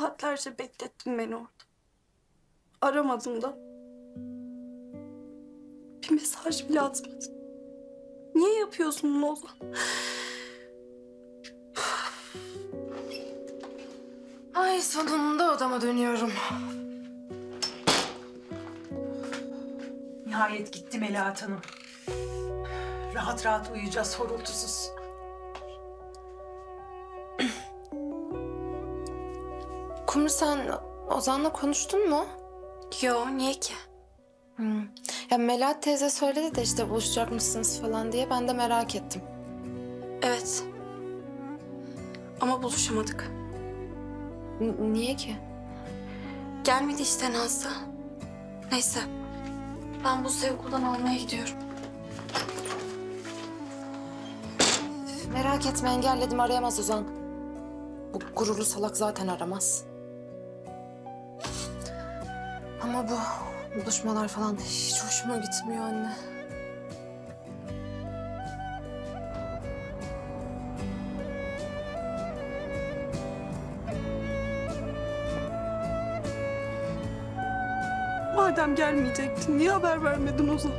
Saatlerce beklettin beni orada. Aramadın da. Bir mesaj bile atmadın. Niye yapıyorsun bunu Ozan? Ay sonunda odama dönüyorum. Nihayet gitti Melahat Hanım. Rahat rahat uyuyacağız horultusuz. Kumru sen Ozan'la konuştun mu? Yo niye ki? Hmm. Ya Melahat teyze söyledi de işte buluşacak mısınız falan diye ben de merak ettim. Evet. Ama buluşamadık. N- niye ki? Gelmedi işte Nazlı. Neyse. Ben bu sevguldan almaya gidiyorum. Merak etme engelledim arayamaz Ozan. Bu gururlu salak zaten aramaz. Ama bu buluşmalar falan hiç hoşuma gitmiyor anne. Madem gelmeyecektin niye haber vermedin Ozan?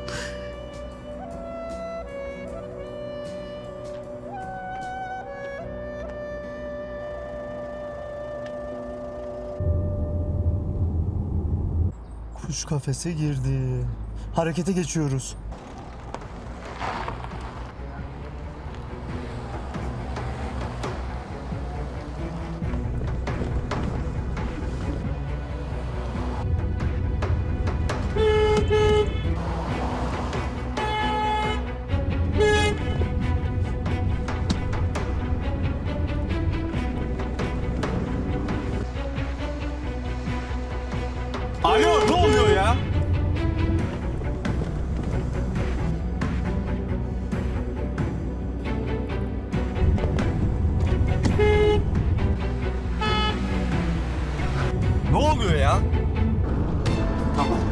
Kuş kafese girdi. Harekete geçiyoruz. Ya? Tamam.